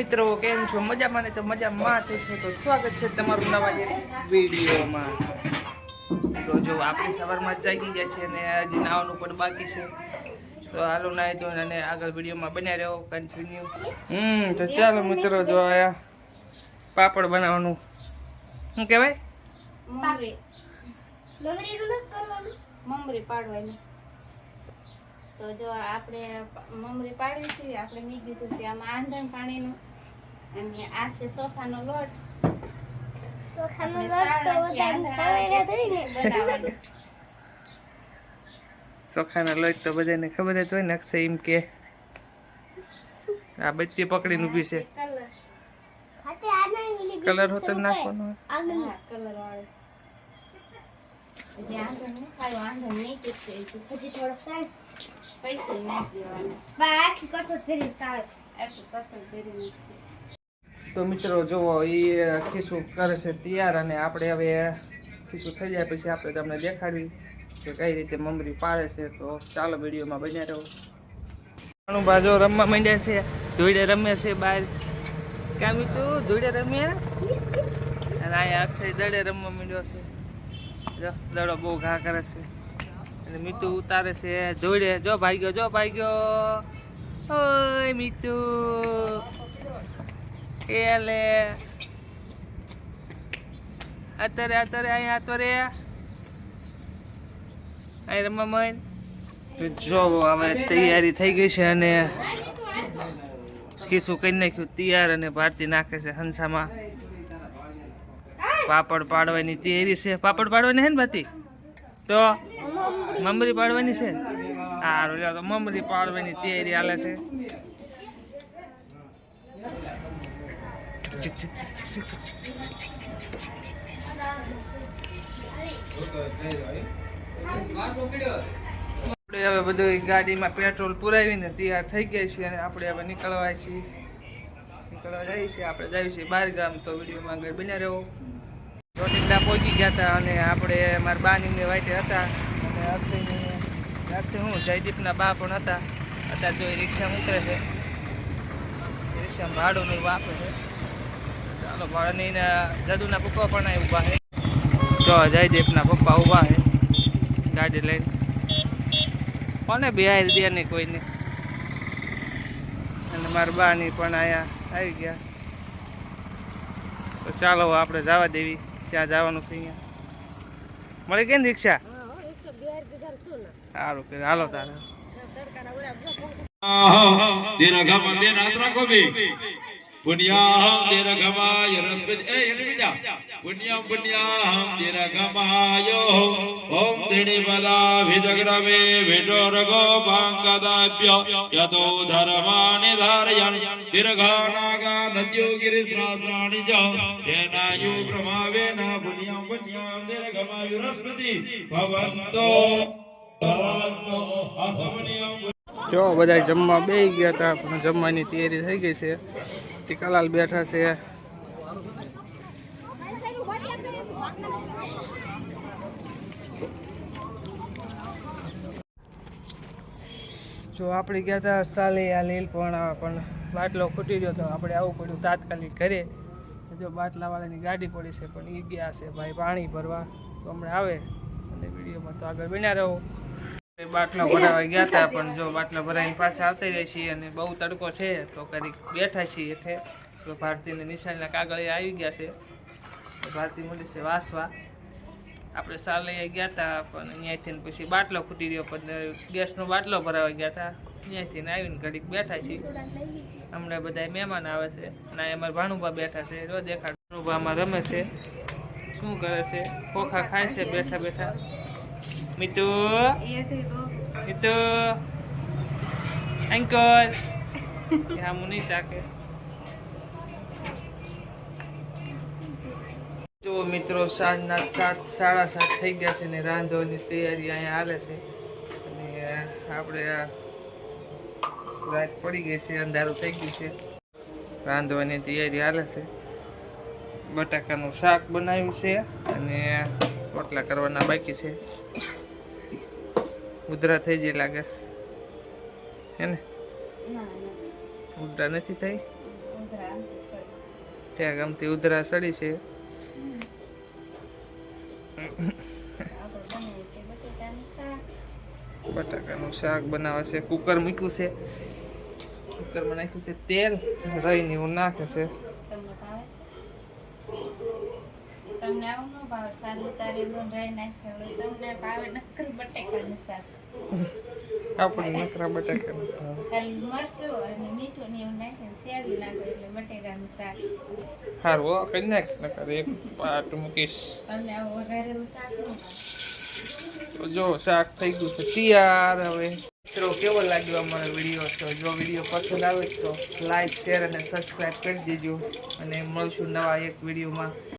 મિત્રો, કેમ છો? મજામાં ને? તો મજામાં થઈશું તો સ્વાગત છે તમારું નવા જે વિડીયોમાં. તો જો, આપણે સવારમાં જાગી ગયા છે અને હજી નાવાનું પણ બાકી છે. તો હાલો, નાહી દો અને આગળ વિડીયોમાં બન્યા રહ્યો કન્ટિન્યુ હમ, તો ચાલો મિત્રો, જો આયા પાપડ બનાવવાનું. શું કહેવાય? મમરી. પાડવાની. તો જો, આપણે મમરી પાડી છે, આપણે મી દીધું છે. આમાં આંધણ પાણીનું અને આ છે સોફાનો લોટ આપણે સારણાથી આંધણ બનાવવાનું ચોખાના લોટ તો બધાને ખબર જ હોય ને અક્ષય એમ કે આ બચ્ચી પકડીને ઊભી છે. કલર હોતો નાખવાનો. કલર વાળું. પૈસે કઠોળ નાખશે તો મિત્રો, જુઓ એ ખીસું કરે છે તૈયાર અને આપણે હવે ખીસું થઈ જાય પછી આપણે તમને દેખાડવી કે કઈ રીતે મમરી પાડે છે. તો ચાલો વિડીયોમાં બન્યા રહો. ઘણું બાજુ રમવા માંડ્યા છે. ધોઈડે રમે છે બહાર. કામી તું ધોઈડે રમ્યા? અને અહીંયા અક્ષય દડે રમવા માંડ્યો છે. દડો બહુ ઘા કરે છે. અને મીતુ ઉતારે છે. ધોઈડે જો ભાઈ ગયો જો ભાઈ ગયો ઓય, મીતુ. એલે અત્યારે અત્યારે, અહીંયા અત્યારે? અહીં રમવા મન? જો, હવે તૈયારી થઈ ગઈ છે અને કીસું કરી નાખ્યું, તૈયાર અને ભારતી નાખે છે હંસામાં. પાપડ પાડવાની તૈયારી છે. પાપડ પાડવાની છે ને ભાતી? તો મમરી પાડવાની છે? લ્યો, તો મમરી પાડવાની તૈયારી હાલે છે. આપણે હવે બધું ગાડીમાં પેટ્રોલ પુરાવીને તૈયાર થઈ ગયા છીએ અને આપણે હવે નીકળવા છીએ. નીકળવા જઈએ છીએ, આપણે જઈએ છીએ બહાર ગામ તો વિડીયોમાં આગળ બન્યા રહ્યો ચોટીલા પહોંચી ગયા હતા અને આપણે મારા બાની વાઈટે હતા. અને અક્ષયની અક્ષય હું, જયદીપના બા પણ હતા. અત્યારે જો રિક્ષામાં ઉતરે છે. રિક્ષામાં ભાડું એવું છે ચાલો ભાડાની ને જદુના પપ્પા પણ ઊભા છે. જો જયદીપના પપ્પા ઊભા છે. ગાડી લઈને. કોને બિહાર દે નહીં કોઈને? અને મારા બાની પણ અહીંયા આવી ગયા. તો ચાલો, આપણે જવા દેવી. ત્યાં જવાનું છે અહીંયા? મળી ગઈ ને રિક્ષા? સારું કે, હાલો તારે. દીર્ઘમ બે નાથ રાખો બે. પુણ્યાહમ દીર્ઘમાય રસ્પતિ એ એને બીજા પુણ્યમ પુણ્યાહમ દીર્ઘમાય ઓમ ત્રિણી પદા વિજગ્રમે વિડો રગો પાંકદાભ્ય યતો ધર્માનિ ધારયન દીર્ઘાનાગા નદ્યો ગિરિશ્રાત્રાણિ ચ તેનાયુ પ્રમાવેના પુણ્યમ પુણ્યમ દીર્ઘમાયુ રસ્પતિ ભવંતો ભવંતો અસમનિયમ જો બધા જમવા બે ગયા હતા પણ જમવાની તૈયારી થઈ ગઈ છે. ટીકાલાલ બેઠા છે. જો આપણે ગયા હતા સાલે આ લીલ પણ પણ બાટલો ખૂટી ગયો તો આપણે આવવું પડ્યું તાત્કાલિક ઘરે. જો બાટલાવાળાની ગાડી પડી છે, પણ એ ગયા છે ભાઈ પાણી ભરવા. તો હમણાં આવે. અને વિડીયોમાં તો આગળ બન્યા રહો. બાટલા ભરાવા ગયા હતા પણ જો બાટલા ભરાઈને પાછા આવતા જાય છીએ અને બહુ તડકો છે તો કરી બેઠા છીએ એટલે તો ભારતીને નિશાનના કાગળે આવી ગયા છે. ભારતી મળી છે વાસવા. આપણે સાલે ગયા હતા પણ અહીંયાથી પછી બાટલો ખૂટી ગયો પણ ગેસનો બાટલો ભરાવા ગયા હતા અહીંયાથી આવીને ઘડીક બેઠા છીએ. હમણાં બધા મહેમાન આવે છે. ના અમારા ભાણુભા બેઠા છે. રોજ દેખાડ ભાણુભામાં રમે છે. શું કરે છે? ખોખા ખાય છે બેઠા બેઠા. મિતુ? મિતુ? અંકલ આમ નહીં તાકે જો મિત્રો સાંજના સાત સાડા સાત થઈ ગયા છે ને રાંધવાની તૈયારી અહીંયા હાલે છે. અને આપણે આ રાત પડી ગઈ છે અંધારું થઈ ગયું છે. રાંધવાની તૈયારી હાલે છે. બટાકાનું શાક બનાવ્યું છે અને રોટલા કરવાના બાકી છે. ઉધરા થઈ જાય લાગે હે ને? ના ના. ઉધરા નથી થઈ. ત્યાં ગમતી ઉધરા સડી છે. બટાકાનું શાક. બનાવે છે. કુકર મૂક્યું છે. કુકરમાં નાખ્યું છે તેલ. રહીને એવું નાખે છે. તમને આવું ન ભાવે? સાદું ઉતારી દો ને રાઈ નાખ્યા તમને ભાવે નકર બટેકાનું શાક. આપણે નકરા બટાકા ખાલી મરચું અને મીઠું ને એવું નાખીને શેરડી લાગે એટલે બટેકાનું શાક. સારું હો કરી નાખ નકર એક પાટ મૂકીશ. તમને આવું વઘારેલું શાક તો જો શાક થઈ ગયું છે તૈયાર હવે. મિત્રો કેવો લાગ્યો અમારો વીડિયો? તો જો વીડિયો પસંદ આવે તો લાઈક શેર અને સબસ્ક્રાઈબ કરી દેજો. અને મળશું નવા એક વિડીયોમાં.